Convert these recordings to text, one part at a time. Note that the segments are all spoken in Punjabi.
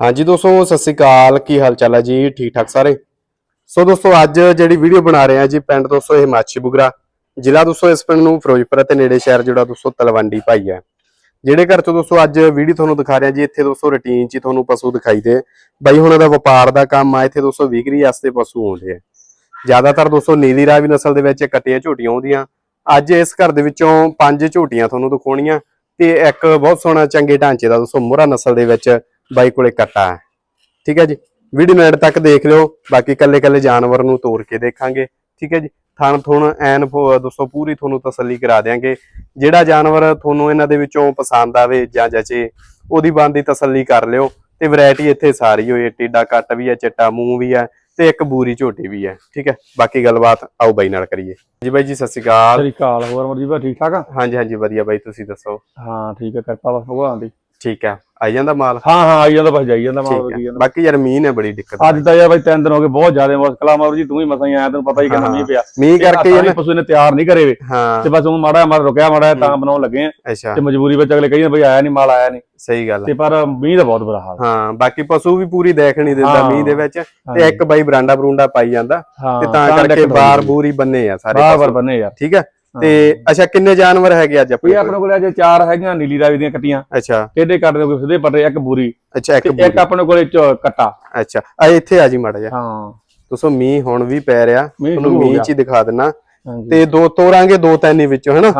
ਹਾਂਜੀ ਦੋਸਤੋ, ਸਤਿ ਸ੍ਰੀ ਅਕਾਲ। ਕੀ ਹਾਲ ਚਾਲ ਹੈ ਜੀ? ਠੀਕ ਠਾਕ ਸਾਰੇ? ਸੋ ਦੋਸਤੋ, ਅੱਜ ਜਿਹੜੀ ਵੀਡੀਓ ਬਣਾ ਰਹੇ ਆ ਜੀ, ਪਿੰਡ ਦੋਸਤੋ, ਇਹ ਮਾਛੀ ਬੁਗਰਾ। ਜ਼ਿਲ੍ਹਾ ਦੋਸਤੋ, ਇਸ ਪਿੰਡ ਨੂੰ ਫਿਰੋਜ਼ਪੁਰ ਅਤੇ ਨੇੜੇ ਸ਼ਹਿਰ ਜਿਹੜਾ ਦੋਸਤੋ, ਤਲਵੰਡੀ ਭਾਈ ਹੈ। ਜਿਹੜੇ ਘਰ ਚੋਂ ਦੋਸਤੋ, ਅੱਜ ਵੀਡੀਓ ਤੁਹਾਨੂੰ ਦਿਖਾ ਰਹੇ ਜੀ, ਇੱਥੇ ਦੋਸਤੋ, ਰੁਟੀਨ 'ਚ ਤੁਹਾਨੂੰ ਪਸ਼ੂ ਦਿਖਾਈ ਦੇ। ਬਾਈ, ਹੁਣ ਦਾ ਵਪਾਰ ਦਾ ਕੰਮ ਆ, ਇੱਥੇ ਦੋਸਤੋ ਵਿਕਰੀ ਵਾਸਤੇ ਪਸ਼ੂ ਆਉਂਦੇ ਆ। ਜ਼ਿਆਦਾਤਰ ਦੋਸਤੋ, ਨੀਲੀ ਰਾਵੀ ਨਸਲ ਦੇ ਵਿੱਚ ਕੱਟੀਆਂ ਝੋਟੀਆਂ ਆਉਂਦੀਆਂ। ਅੱਜ ਇਸ ਘਰ ਦੇ ਵਿੱਚੋਂ ਪੰਜ ਝੋਟੀਆਂ ਤੁਹਾਨੂੰ ਦਿਖਾਉਣੀਆਂ। ਤੇ ਇੱਕ ਬਹੁਤ ਸੋਹਣਾ, ਚੰਗੇ ਢਾਂਚੇ ਦਾ ਦੋਸਤੋ, ਮੋਹਰਾ ਨਸਲ ਦੇ ਵਿੱਚ ਬਾਈ ਕੋਲੇ ਕੱਟਾ ਹੈ। ਠੀਕ ਹੈ ਜੀ? ਵੀਡੀਓ ਨੂੰ ਐਡ ਤੱਕ ਦੇਖ ਲਿਓ। ਬਾਕੀ ਕੱਲੇ ਕੱਲੇ ਜਾਨਵਰ ਨੂੰ ਤੋੜ ਕੇ ਦੇਖਾਂਗੇ। ਠੀਕ ਹੈ ਜੀ? ਥਣ ਥੁਣ ਐਨ ਦੋਸਤੋ ਪੂਰੀ ਤੁਹਾਨੂੰ ਤਸੱਲੀ ਕਰਾ ਦਿਆਂਗੇ। ਜਿਹੜਾ ਜਾਨਵਰ ਤੁਹਾਨੂੰ ਇਹਨਾਂ ਦੇ ਵਿੱਚੋਂ ਪਸੰਦ ਆਵੇ ਜਾਂ ਜਚੇ ਉਹਦੀ ਬੰਦੀ ਤਸੱਲੀ ਕਰ ਲਿਓ। ਤੇ ਵੈਰਾਈਟੀ ਇੱਥੇ ਸਾਰੀ ਹੋਏ ਟੇਡਾ ਕੱਟ ਵੀ ਹੈ ਚਿੱਟਾ ਮੂੰਹ ਵੀ ਹੈ ਤੇ ਇੱਕ ਬੂਰੀ ਝੋਟੀ ਵੀ ਹੈ। ਠੀਕ ਹੈ? ਬਾਕੀ ਗੱਲਬਾਤ ਆਓ ਬਾਈ ਨਾਲ ਕਰੀਏ। ਜੀ ਬਾਈ ਜੀ ਸਤਿ ਸ਼੍ਰੀ ਅਕਾਲ। ਸ੍ਰੀ ਅਕਾਲ। ਹੋਰ ਮਰਜ਼ੀ ਬਾ ਠੀਕ ਠਾਕ ਆ? ਹਾਂਜੀ ਹਾਂਜੀ ਵਧੀਆ ਬਾਈ ਤੁਸੀਂ ਦੱਸੋ? ਹਾਂ ਠੀਕ ਹੈ ਕਿਰਪਾ ਬਸ ਭਗਵਾਨ ਦੀ। ਠੀਕ ਹੈ ਆਈ ਜਾਂਦਾ ਮਾਲ? ਹਾਂ ਹਾਂ ਆਈ ਜਾਂਦਾ ਬਸ ਜਾਈ ਜਾਂਦਾ ਮਾਲ ਠੀਕ ਵਧੀਆ। ਹੈ ਬਾਕੀ ਯਾਰ ਮੀਂਹ ਨੇ ਬੜੀ ਦਿੱਕਤ ਅੱਜ ਤਾਂ ਯਾਰ ਬਾਈ ਤਿੰਨ ਦਿਨ ਹੋ ਗਏ ਬਹੁਤ ਜ਼ਿਆਦਾ ਮੁਸ਼ਕਲਾਂ ਮਾਰੂ ਜੀ ਤੂੰ ਵੀ ਮਸਾਂ ਹੀ ਆਇਆ ਤੈਨੂੰ ਪਤਾ ਹੀ ਕਿੰਨਾ ਮੀਂਹ ਪਿਆ। ਮੀਂਹ ਕਰਕੇ ਹੀ ਨਾ ਪਸ਼ੂ ਨੇ ਤਿਆਰ ਨਹੀਂ ਕਰੇ ਵੇ। ਹਾਂ। ਤੇ ਬਸ ਉਹ ਮਾੜਾ ਮਾੜਾ ਰੁਕਿਆ ਮਾੜਾ ਜਿਹਾ ਤਾਂ ਬਣਾਉਣ ਲੱਗੇ ਆ। ਅੱਛਾ। ਤੇ ਮਜਬੂਰੀ ਵਿੱਚ ਅਗਲੇ ਕਹੀਏ ਬਈ ਆਇਆ ਨਹੀਂ ਮਾਲ ਆਇਆ ਨਹੀਂ। ਸਹੀ ਗੱਲ ਹੈ। ਤੇ ਪਰ ਮੀਂਹ ਦਾ ਬਹੁਤ ਬੁਰਾ ਹਾਲ। ਹਾਂ ਬਾਕੀ ਪਸ਼ੂ ਵੀ ਪੂਰੀ ਦੇਖ ਨਹੀਂ ਦਿੰਦਾ ਹਾਂ। ਮੀਂਹ ਦੇ ਵਿੱਚ। ਤੇ ਇੱਕ ਬਾਈ ਬਰਾਂਡਾ ਬਰੂੰਡਾ ਪਾਈ ਜਾਂਦਾ। ਹਾਂ ਤੇ ਤਾਂ ਕਰਕੇ ਬਾਰ ਬੂਰੀ ਬੰਨੇ ਆ ਸਾਰੇ ਬਾਰ ਬਾਰ ਪਸ਼ੂ। ਬੰਨੇ ਯਾਰ ਠੀਕ ਹੈ? ਤੇ ਅੱਛਾ ਕਿੰਨੇ ਜਾਨਵਰ ਹੈਗੇ ਅੱਜ ਆਪਣੇ ਆਪਣੇ ਕੋਲ? ਅਜੇ ਚਾਰ ਹੈਗੀਆਂ ਨੀਲੀ ਰਾਵੀ ਦੀਆਂ ਕੱਟੀਆਂ। ਅੱਛਾ। ਟੇਡੇ ਕੱਟ ਦੇ ਕੋਈ ਸਿੱਧੇ ਪੱਟੇ ਇੱਕ ਬੂਰੀ। ਅੱਛਾ ਇੱਕ ਇੱਕ ਆਪਣੇ ਕੋਲੇ ਕੱਟਾ। ਅੱਛਾ ਆ ਇੱਥੇ ਆ ਜੀ ਮਾੜਾ ਜਿਹਾ। ਹਾਂ। ਦੋਸਤੋ ਮੀਂਹ ਹੁਣ ਵੀ ਪੈ ਰਿਹਾ। ਤੁਹਾਨੂੰ ਮੀਂਹ ਚ ਹੀ ਦਿਖਾ ਦਿੰਨਾ। ਤੇ ਦੋ ਤੋਰਾਂਗੇ ਦੋ ਤਿੰਨ ਵਿੱਚੋਂ ਹੈਨਾ?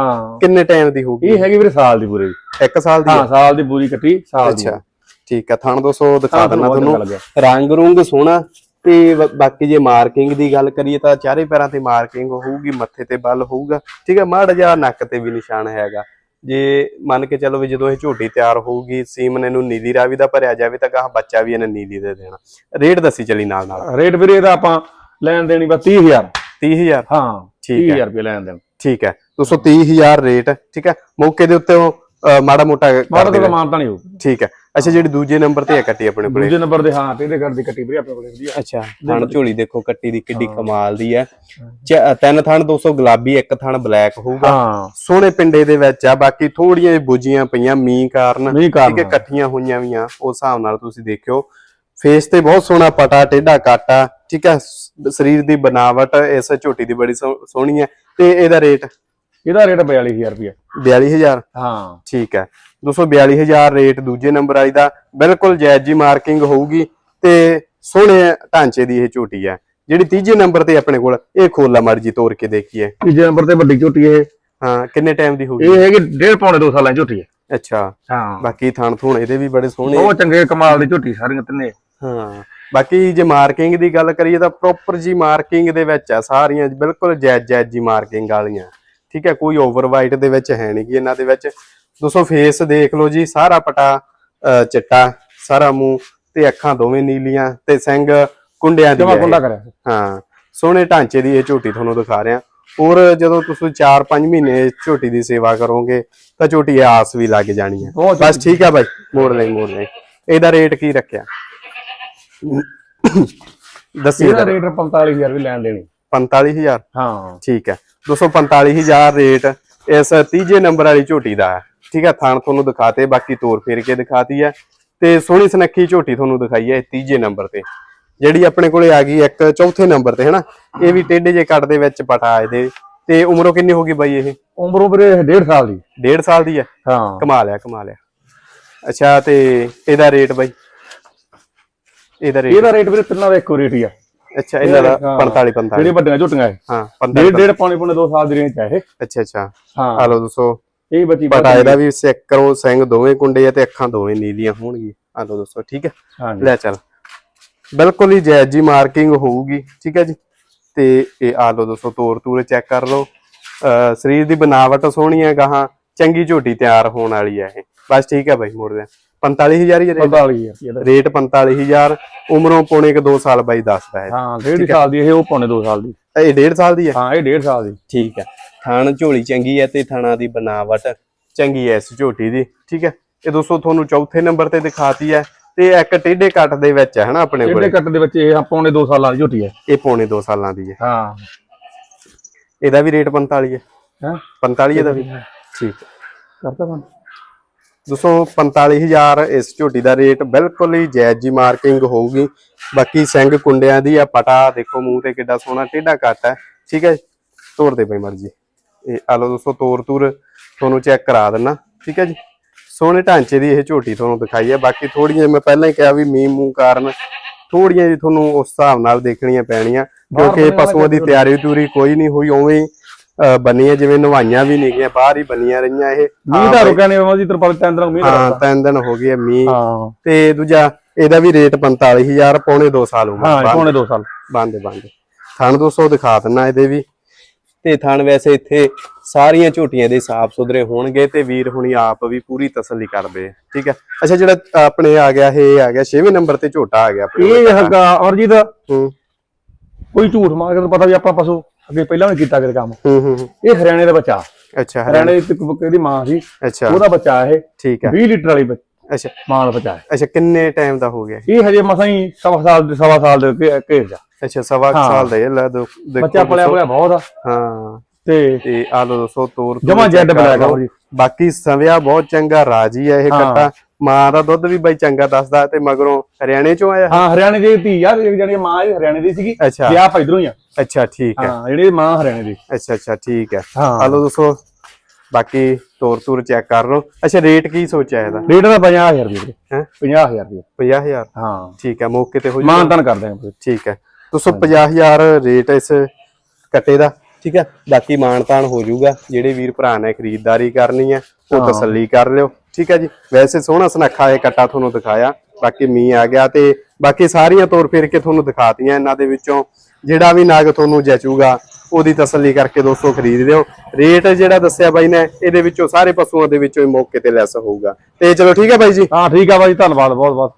ਕਿੰਨੇ ਟਾਈਮ ਦੀ ਹੋਊਗੀ? ਇਹ ਹੈਗੀ ਵੀਰੇ ਸਾਲ ਦੀ ਪੂਰੀ। ਇੱਕ ਸਾਲ ਦੀ ਹਾਂ ਸਾਲ ਦੀ ਪੂਰੀ ਕੱਟੀ ਸਾਲ ਦੀ। ਅੱਛਾ ਠੀਕ ਹੈ ਥਣ ਦੋਸਤੋ ਦਿਖਾ ਦਿੰਨਾ ਤੁਹਾਨੂੰ। ਰੰਗ ਰੁੰਗ ਸੋਹਣਾ। ਤੇ ਬ- ਬਾਕੀ ਜੇ ਮਾਰਕਿੰਗ ਦੀ ਗੱਲ ਕਰੀਏ ਤਾਂ ਚਾਰੇ ਪੈਰਾਂ ਤੇ ਮਾਰਕਿੰਗ ਹੋਊਗੀ ਮੱਥੇ ਤੇ ਬਲ ਹੋਊਗਾ। ਠੀਕ ਹੈ ਮਾੜਾ ਜਿਹਾ ਨੱਕ ਤੇ ਵੀ ਨਿਸ਼ਾਨ ਹੈਗਾ। ਜੇ ਮੰਨ ਕੇ ਚੱਲੋ ਵੀ ਜਦੋਂ ਇਹ ਝੋਟੀ ਤਿਆਰ ਹੋਊਗੀ ਸੀਮਨ ਇਹਨੂੰ ਨੀਲੀ ਰਾਵੀ ਦਾ ਭਰਿਆ ਜਾਵੇ ਤਾਂ ਗਾਹ ਬੱਚਾ ਵੀ ਇਹਨੇ ਨੀਲੀ ਦੇ ਦੇਣਾ। ਰੇਟ ਦੱਸੀ ਚੱਲੀ ਨਾਲ ਨਾਲ। ਰੇਟ ਵੀਰੇ ਇਹਦਾ ਆਪਾਂ ਲੈਣ ਦੇਣੀ ਬਸ 30000 30000 ਹਾਂ ਠੀਕ ਹੈ। 30000 ਰੁਪਏ ਲੈਣ ਦੇਣ। ਠੀਕ ਹੈ। ਦੋਸਤੋ 30000 ਰੇਟ ਠੀਕ ਹੈ। ਮੌਕੇ ਦੇ ਉੱਤੇ ਉਹ ਅ, ਮਾੜਾ ਮੋਟਾ ਕਰ ਮਾੜਾ ਦੇਣਾ। ਤਾਂ ਮਾਨਤਾ ਨਹੀਂ ਹੋਊ। ਠੀਕ ਹੈ। ਅੱਛਾ ਜਿਹੜੀ ਦੂਜੇ ਨੰਬਰ ਤੇ ਹੈ ਕੱਟੀ ਆਪਣੇ ਕੋਲੇ। ਦੂਜੇ ਨੰਬਰ ਦੇ ਹਾਂ ਟੇਡੇ ਘਰ ਦੀ ਕੱਟੀ ਵੀਰੇ ਆਪਣੇ ਕੋਲੇ ਵਧੀਆ ਅੱਛਾ ਥਣ ਝੋਲੀ ਦੇਖੋ ਕੱਟੀ ਦੀ ਕਿੱਡੀ ਕਮਾਲ ਦੀ ਹੈ। ਤਿੰਨ ਥਣ 200 ਗੁਲਾਬੀ ਇੱਕ ਥਣ ਬਲੈਕ ਹੋਊਗਾ। ਹਾਂ। ਸੋਹਣੇ ਪਿੰਡੇ ਦੇ ਵਿੱਚ ਆ ਬਾਕੀ ਥੋੜੀਆਂ ਬੁੱਜੀਆਂ ਪਈਆਂ ਮੀਂਹ ਕਾਰਨ। ਠੀਕ ਹੈ ਇਕੱਠੀਆਂ ਹੋਈਆਂ ਵੀਆਂ ਉਸ ਹਿਸਾਬ ਨਾਲ ਤੁਸੀਂ ਦੇਖਿਓ। ਫੇਸ ਤੇ ਬਹੁਤ ਸੋਹਣਾ ਪਟਾ ਟੇਢਾ ਕਾਟਾ ਠੀਕ ਹੈ ਸਰੀਰ ਦੀ ਬਣਾਵਟ ਇਸ ਝੋਟੀ ਦੀ ਬੜੀ ਸੋਹ- ਸੋਹਣੀ ਹੈ ਤੇ ਇਹਦਾ ਰੇਟ? ਇਹਦਾ ਰੇਟ 42000 ਰੁਪਏ 42000 ਹਾਂ। ਠੀਕ ਹੈ। 242000 ਰੇਟ ਦੂਜੇ ਨੰਬਰ ਵਾਲੀ ਦਾ ਬਿਲਕੁਲ ਜਾਇਜ਼ ਜੀ ਮਾਰਕਿੰਗ ਹੋਊਗੀ ਤੇ ਸੋਹਣੇ ਢਾਂਚੇ ਦੀ ਇਹ ਝੋਟੀ ਹੈ। ਜਿਹੜੀ ਤੀਜੇ ਨੰਬਰ ਤੇ ਆਪਣੇ ਕੋਲ ਇਹ ਖੋਲਾ ਮਰਜ਼ੀ ਤੋੜ ਕੇ ਦੇਖੀਏ। ਤੀਜੇ ਨੰਬਰ ਤੇ ਵੱਡੀ ਝੋਟੀ ਇਹ। ਹਾਂ ਕਿੰਨੇ ਟਾਈਮ ਦੀ ਹੋਊਗੀ? ਇਹ ਹੈਗੀ ਡੇਢ ਪੌਣੇ 2 ਸਾਲਾਂ ਦੀ ਝੋਟੀ ਹੈ। ਅੱਛਾ। ਹਾਂ। ਬਾਕੀ ਥਣ ਥੂਣ ਇਹਦੇ ਵੀ ਬੜੇ ਸੋਹਣੇ ਬਹੁਤ ਚੰਗੇ ਕਮਾਲ ਦੀ ਝੋਟੀ ਸਾਰੀਆਂ ਤਿੰਨੇ। ਹਾਂ। ਬਾਕੀ ਜੇ ਮਾਰਕਿੰਗ ਦੀ ਗੱਲ ਕਰੀਏ ਤਾਂ ਪ੍ਰੋਪਰ ਜੀ ਮਾਰਕਿੰਗ ਦੇ ਵਿੱਚ ਆ ਸਾਰੀਆਂ ਬਿਲਕੁਲ ਜਾਇਜ਼ ਜਾਇਜ਼ ਜੀ ਮਾਰਕਿੰਗ ਵਾਲੀਆਂ। ਠੀਕ ਹੈ ਕੋਈ ਓਵਰ ਵਾਈਟ ਦੇ ਵਿੱਚ ਹੈ ਨਹੀਂ ਇਹਨਾਂ ਦੇ ਵਿੱਚ। ਦੋਸਤੋ ਫੇਸ ਦੇਖ ਲਓ ਜੀ ਸਾਰਾ ਪਟਾ ਚਿੱਟਾ ਸਾਰਾ ਮੂੰਹ ਤੇ ਅੱਖਾਂ ਦੋਵੇਂ ਨੀਲੀਆਂ ਤੇ ਸਿੰਘ ਕੁੰਡਿਆਂ ਦੀ ਹੈ ਸੋਹਣੇ ਢਾਂਚੇ ਦੀ ਇਹ ਝੋਟੀ ਤੁਹਾਨੂੰ ਦਿਖਾ ਰਿਹਾ। ਔਰ ਜਦੋਂ ਤੁਸੀਂ 4-5 ਮਹੀਨੇ ਝੋਟੀ ਦੀ ਸੇਵਾ ਕਰੋਗੇ ਤਾਂ ਝੋਟੀ ਆਸ ਵੀ ਲੱਗ ਜਾਣੀ ਹੈ। ਬਸ ਠੀਕ ਹੈ ਬਾਈ ਮੋੜ ਲੈ ਮੋੜ ਲੈ ਇਹਦਾ ਰੇਟ ਕੀ ਰੱਖਿਆ? ਦੱਸੀ ਇਹਦਾ ਰੇਟ 45000 ਵੀ ਲੈਣ ਦੇਣੀ। 45000 ਹਾਂ। ਠੀਕ ਹੈ। 245000 ਰੇਟ ਇਸ ਤੀਜੇ ਨੰਬਰ ਵਾਲੀ ਝੋਟੀ ਦਾ ਹੈ। ਠੀਕ ਹੈ ਥਾਣ ਤੁਹਾਨੂੰ ਦਿਖਾਤੇ ਬਾਕੀ ਤੋਰ ਫੇਰ ਕੇ ਦਿਖਾਤੀ ਹੈ। ਤੇ ਸੋਹਣੀ ਸੁਨੱਖੀ ਝੋਟੀ ਤੁਹਾਨੂੰ ਦਿਖਾਈ ਹੈ ਤੀਜੇ ਨੰਬਰ ਤੇ। ਜਿਹੜੀ ਆਪਣੇ ਕੋਲੇ ਆ ਗਈ ਇੱਕ ਚੌਥੇ ਨੰਬਰ ਤੇ ਹੈਨਾ? ਇਹ ਵੀ ਟੇਢੇ ਜੇ ਕੱਟ ਦੇ ਵਿੱਚ ਪਟਾ ਇਹਦੇ। ਤੇ ਉਮਰੋਂ ਕਿੰਨੀ ਹੋ ਗਈ ਬਾਈ ਇਹ? ਉਮਰੋਂ ਵੀਰੇ 1.5 ਸਾਲ ਦੀ। 1.5 ਸਾਲ ਦੀ ਹੈ? ਹਾਂ। ਕਮਾ ਲਿਆ ਕਮਾ ਲਿਆ ਅੱਛਾ ਤੇ ਇਹਦਾ ਰੇਟ ਬਾਈ? ਇਹਦਾ ਰੇਟ? ਇਹਦਾ ਰੇਟ ਵੀਰੇ ਤਿੰਨਾਂ ਦਾ ਇੱਕੋ ਰੇਟ ਹੀ ਆ। ਅੱਛਾ ਇਹਨਾਂ ਦਾ ਹਾਂ। 45 45 ਜਿਹੜੀ ਵੱਡੀਆਂ ਝੋਟੀਆਂ ਹਾਂ 45 ਡੇਢ ਡੇਢ ਪੌਣੇ ਪੌਣੇ 2 ਸਾਲ ਦੀ ਰੇਂਜ ਆ ਇਹ। ਅੱਛਾ ਅੱਛਾ। ਹਾਂ। ਆ ਲਓ ਦੋਸਤੋ ਇਹ ਬੱਚੀ ਪਟਾ ਇਹਦਾ ਵੀ ਸਿੱਕ ਕਰੋ ਸਿੰਘ ਦੋਵੇਂ ਕੁੰਡੇ ਆ ਤੇ ਅੱਖਾਂ ਦੋਵੇਂ ਨੀਲੀਆਂ ਹੋਣਗੀਆਂ। ਆ ਲਓ ਦੋਸਤੋ ਠੀਕ ਹੈ ਲੈ ਚੱਲ। ਬਿਲਕੁਲ ਹੀ ਜਾਇਜ਼ ਜੀ ਮਾਰਕਿੰਗ ਹੋਊਗੀ ਠੀਕ ਹੈ ਜੀ? ਤੇ ਇਹ ਆ ਲਓ ਦੋਸਤੋ ਤੋਰ ਤੂਰ ਚੈੱਕ ਕਰ ਲਓ। ਸਰੀਰ ਦੀ ਬਣਾਵਟ ਸੋਹਣੀ ਹੈ ਗਾਹਾਂ ਚੰਗੀ ਝੋਟੀ ਤਿਆਰ ਹੋਣ ਵਾਲੀ ਹੈ ਇਹ। ਬਸ ਠੀਕ ਹੈ ਬਾਈ ਮੋੜ ਦੇ 45000 ਹੀ ਰੇਟ 45000 ਇਹਦਾ ਰੇਟ 45000 ਉਮਰੋਂ ਪੌਣੇ ਕ 2 ਸਾਲ ਬਾਈ ਦੱਸਦਾ ਹੈ ਹਾਂ ਡੇਢ ਸਾਲ ਦੀ ਇਹ ਉਹ ਪੌਣੇ 2 ਸਾਲ ਦੀ। ਇਹ 1.5 ਸਾਲ ਦੀ ਹੈ? ਹਾਂ ਇਹ ਡੇਢ ਸਾਲ ਦੀ। ਠੀਕ ਹੈ। ਥਣ ਝੋਲੀ ਚੰਗੀ ਹੈ ਤੇ ਥਣਾ ਦੀ ਬਣਾਵਟ ਚੰਗੀ ਹੈ ਇਸ ਝੋਟੀ ਦੀ। ਠੀਕ ਹੈ। ਇਹ ਦੋਸਤੋ ਤੁਹਾਨੂੰ ਚੌਥੇ ਨੰਬਰ ਤੇ ਦਿਖਾਤੀ ਹੈ ਤੇ ਇੱਕ ਟੇਢੇ ਕੱਟ ਦੇ ਵਿੱਚ ਹੈ ਹਨਾ ਆਪਣੇ ਕੱਟ ਦੇ ਵਿੱਚ ਇਹ ਆ ਪੌਣੇ 2 ਸਾਲਾਂ ਦੀ ਝੋਟੀ ਹੈ। ਇਹ ਪੌਣੇ 2 ਸਾਲਾਂ ਦੀ ਹੈ। ਹਾਂ। ਇਹਦਾ ਵੀ ਰੇਟ 45 ਹੈ। ਹੈ? 45 ਇਹਦਾ ਵੀ। ਠੀਕ ਕਰਤਾ ਬੰਦ ਦੋਸਤੋ 45000 ਇਸ ਝੋਟੀ ਦਾ ਰੇਟ ਬਿਲਕੁਲ ਹੀ ਜਾਇਜ਼ ਜੀ ਮਾਰਕਿੰਗ ਹੋਊਗੀ। ਬਾਕੀ ਸਿੰਘ ਕੁੰਡਿਆਂ ਦੀ ਆ ਪਟਾ ਦੇਖੋ ਮੂੰਹ ਤੇ ਕਿੱਡਾ ਸੋਹਣਾ ਟੇਢਾ ਕੱਟ ਹੈ। ਠੀਕ ਹੈ ਤੋਰ ਦੇ ਪਈ ਮਰਜ਼ੀ। ਇਹ ਆ ਲਓ ਦੋਸਤੋ ਤੋਰ ਤੂਰ ਤੁਹਾਨੂੰ ਚੈੱਕ ਕਰਾ ਦਿੰਨਾ। ਠੀਕ ਹੈ ਜੀ? ਸੋਹਣੇ ਢਾਂਚੇ ਦੀ ਇਹ ਝੋਟੀ ਤੁਹਾਨੂੰ ਦਿਖਾਈ ਹੈ। ਬਾਕੀ ਥੋੜੀਆਂ ਮੈਂ ਪਹਿਲਾਂ ਹੀ ਕਿਹਾ ਵੀ ਮੀਂਹ ਮੂੰਹ ਕਾਰਨ ਥੋੜੀਆਂ ਜੀ ਤੁਹਾਨੂੰ ਉਸ ਹਿਸਾਬ ਨਾਲ ਦੇਖਣੀਆਂ ਪੈਣੀਆਂ ਕਿਉਂਕਿ ਪਸ਼ੂਆਂ ਦੀ ਤਿਆਰੀ ਤੂਰੀ ਕੋਈ ਨਹੀਂ ਹੋਈ ਉਵੇਂ ਹੀ ਅਹ, ਬਣੀਆਂ ਜਿਵੇਂ ਨਵਾਈਆਂ ਵੀ ਨਹੀਂ ਗਈਆਂ ਬਾਹਰ ਹੀ ਬਣੀਆਂ ਰਹੀਆਂ ਇਹ। ਮੀਂਹ ਦਾ ਰੁਕਿਆ ਨਹੀਂ ਬਾਬਾ ਜੀ ਤਰਪਾਲ ਤਿੰਨ ਦਿਨ ਮੀਂਹ ਹਾਂ। ਤਿੰਨ ਦਿਨ ਹੋ ਗਏ ਮੀਂਹ। ਹਾਂ। ਤੇ ਦੂਜਾ ਇਹਦਾ ਵੀ ਰੇਟ 45000 ਪੌਣੇ 2 ਸਾਲ ਹੋ ਹਾਂ ਪੌਣੇ 2 ਸਾਲ। ਬੰਦ ਬੰਦ। ਥਣ 200 ਦਿਖਾ ਦਿੰਨਾ ਇਹਦੇ ਵੀ। ਤੇ ਥਣ ਵੈਸੇ ਇੱਥੇ ਸਾਰੀਆਂ ਝੋਟੀਆਂ ਦੇ ਸਾਫ਼ ਸੁਥਰੇ ਹੋਣਗੇ ਤੇ ਵੀਰ ਹੁਣੀ ਆਪ ਵੀ ਪੂਰੀ ਤਸੱਲੀ ਕਰਦੇ ਠੀਕ ਹੈ ਅੱਛਾ ਜਿਹੜਾ ਆਪਣੇ ਆ ਗਿਆ ਇਹ ਆ ਗਿਆ 6ਵੇਂ ਨੰਬਰ ਤੇ ਝੋਟਾ ਆ ਗਿਆ ਇਹ ਹੈਗਾ ਔਰ ਜੀ ਦਾ ਹੂੰ। ਕੋਈ ਝੂਠ ਮਾਰ ਕੇ ਪਤਾ ਵੀ ਆਪਾਂ ਪਸ਼ੂ। ਅੱਗੇ ਪਹਿਲਾਂ ਵੀ ਕੀਤਾ ਕਿਤੇ ਕੰਮ। ਹੂੰ ਹੂੰ ਹੂੰ। ਇਹ ਹਰਿਆਣੇ ਦਾ ਬੱਚਾ। ਅੱਛਾ ਹਰਿਆਣਾ। ਦੀ ਇੱਕ ਇਹਦੀ ਮਾਂ ਸੀ। ਅੱਛਾ। ਉਹਦਾ ਬੱਚਾ ਇਹ। ਠੀਕ ਹੈ। 20 ਲੀਟਰ ਵਾਲੀ ਅੱਛਾ। ਮਾਂ ਦਾ ਬੱਚਾ ਹੈ ਅੱਛਾ ਕਿੰਨੇ ਟਾਈਮ ਦਾ ਹੋ ਗਿਆ ਇਹ? ਹਜੇ ਮਸਾਂ ਹੀ ਸਵਾ ਸਾਲ ਦੇ ਸਵਾ ਸਾਲ ਦੇ ਘੇਰ ਜਾ। ਅੱਛਾ ਸਵਾ ਹਾਂ। ਸਾਲ ਦਾ ਇਹ ਲੈ ਦੋ ਬੱਚਾ ਪਲਿਆ ਪਲਿਆ ਬਹੁਤ ਆ। ਹਾਂ। ਤੇ ਤੇ ਆ ਲੋ ਦੋਸਤੋ ਤੋਰ ਜਮਾਂ ਜੈਡ ਬਲੈਕ ਆ। ਬਾਕੀ ਸਵਿਆ ਬਹੁਤ ਚੰਗਾ ਰਾਜੀ ਆ ਇਹ ਹਾਂ। ਕੱਟਾ ਮਾਂ ਦਾ ਦੁੱਧ ਵੀ ਬਾਈ ਚੰਗਾ ਦੱਸਦਾ ਤੇ ਮਗਰੋਂ ਹਰਿਆਣੇ ਚੋਂ ਆਇਆ? ਹਾਂ ਹਰਿਆਣੇ ਦੀ ਧੀ ਯਾਰ ਜਿਹੜੀ ਮਾਂ ਇਹ ਹਰਿਆਣੇ ਦੀ ਸੀਗੀ। ਅੱਛਾ। ਤੇ ਆਪ ਇਧਰੋਂ ਹੀ ਆ। ਅੱਛਾ ਠੀਕ ਹੈ। ਹਾਂ ਜਿਹੜੀ ਮਾਂ ਹਰਿਆਣੇ ਦੀ। ਅੱਛਾ ਅੱਛਾ ਠੀਕ ਹੈ। ਹਾਂ। ਆ ਲੋ ਦੋਸਤੋ ਬਾਕੀ ਤੋਰ ਤੋਰ ਚੈੱਕ ਕਰ ਲਓ। ਅੱਛਾ ਰੇਟ ਕੀ ਸੋਚਿਆ ਇਹਦਾ? ਰੇਟ ਦਾ 50000 ਰੁਪਏ। ਹੈਂ? 50000 ਰੁਪਏ। 50000 ਹਾਂ। ਠੀਕ ਹੈ ਮੌਕੇ ਤੇ ਹੋ ਮਾਨ ਜਾਊਗਾ। ਤਾਨ ਕਰਦੇ ਆ ਠੀਕ ਹੈ। ਦੋਸਤੋ 50000 ਰੇਟ ਇਸ ਕੱਟੇ ਦਾ। ਠੀਕ ਹੈ। ਬਾਕੀ ਮਾਨਤਾਨ ਹੋ ਜਾਊਗਾ। ਜਿਹੜੇ ਵੀਰ ਭਰਾ ਨੇ ਖਰੀਦਦਾਰੀ ਕਰਨੀ ਹੈ ਉਹ। ਤਸੱਲੀ ਕਰ ਲਿਓ। ਠੀਕ ਹੈ ਜੀ। ਵੈਸੇ ਸੋਹਣਾ ਸੁਨੱਖਾ ਇਹ ਕੱਟਾ ਤੁਹਾਨੂੰ ਦਿਖਾਇਆ। ਬਾਕੀ ਮੀਂਹ ਆ ਗਿਆ ਤੇ ਬਾਕੀ ਸਾਰੀਆਂ ਤੋਰ ਫੇਰ ਕੇ ਤੁਹਾਨੂੰ ਦਿਖਾਤੀਆਂ ਇਹਨਾਂ ਦੇ ਵਿੱਚੋਂ। ਜਿਹੜਾ ਵੀ ਨਾਗ ਤੁਹਾਨੂੰ ਜਚੂਗਾ, ਉਹਦੀ ਤਸੱਲੀ ਕਰਕੇ ਦੋਸਤੋ ਖਰੀਦ ਲਿਓ ਰੇਟ ਜਿਹੜਾ ਦੱਸਿਆ ਬਾਈ ਨੇ, ਇਹਦੇ ਵਿੱਚੋਂ ਸਾਰੇ ਪਸ਼ੂਆਂ ਦੇ ਵਿੱਚੋਂ ਹੀ ਮੌਕੇ ਤੇ ਲੈਸ ਹੋਊਗਾ। ਤੇ ਚਲੋ ਠੀਕ ਹੈ ਬਾਈ ਜੀ। ਹਾਂ, ਠੀਕ ਆ ਬਾਈ ਧੰਨਵਾਦ ਬਹੁਤ ਬਹੁਤ